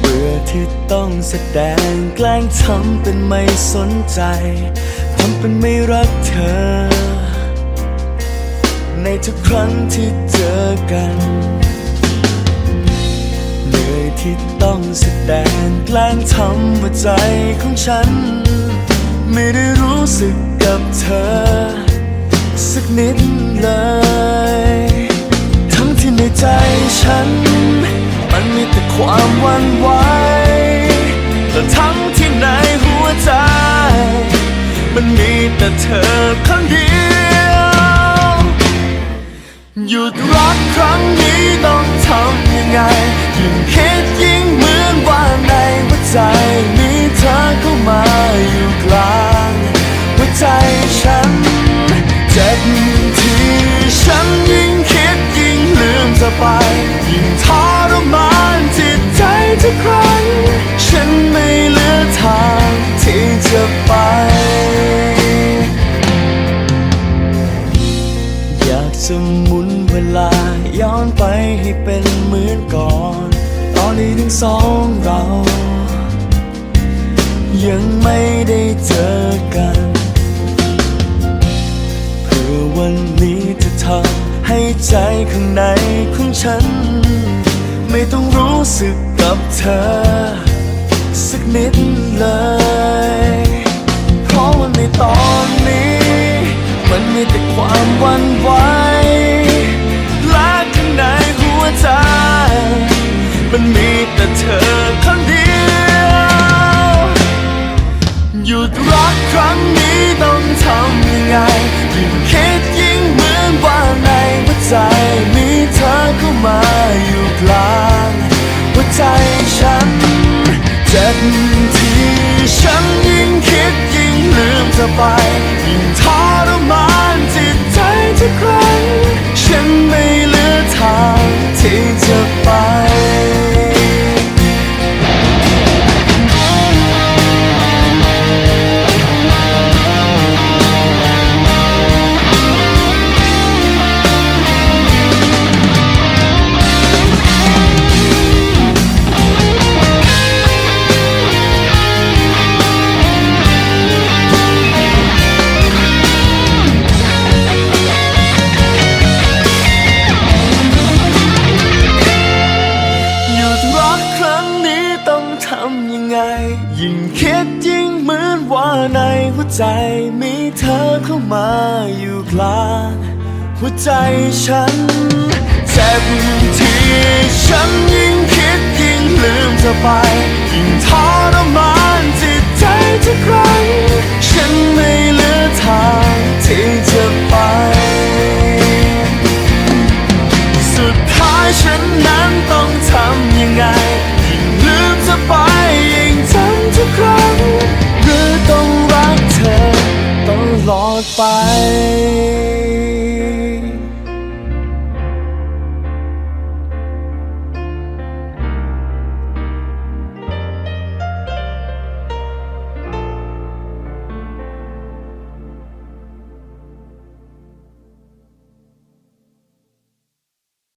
เบื่อที่ต้องแสดงแกล้งทำเป็นไม่สนใจ ทำเป็นไม่รักเธอ ในทุกครั้งที่เจอกัน ที่ต้องแสดงแกล้งทำว่าใจของฉัน ไม่ได้รู้สึกกับเธอ สักนิดเลย ทั้งที่ในใจฉัน มันมีแต่ความวันไหวแต่ทั้งที่ในหัวใจ มันมีแต่เธอคนเดียวหยุดรักครั้งนี้ต้องทำยังไง ฉัน เจ็บที่ฉันยิ่งคิดยิ่งลืมเธอไป ยิ่งทรมานจิตใจทุกครั้ง ฉันไม่เหลือทางที่จะไป อยากจะหมุนเวลาย้อนไปให้เป็นเหมือนก่อน ตอนที่ทั้งสองเรา ยังไม่ได้เจอกัน ข้างในของฉัน ไม่ต้องรู้สึกกับเธอ สักนิดเลย ลืม หัวใจมีเธอเข้ามาอยู่กลางหัวใจฉันเจ็บที่ฉันยิ่งคิดยิ่งลืมเธอไป ยิ่งทรมานจิตใจทุกครั้งฉันไม่เหลือทางที่จะไป สุดท้ายฉันนั้นต้องทำยังไง ยิ่งลืมเธอไป ดไป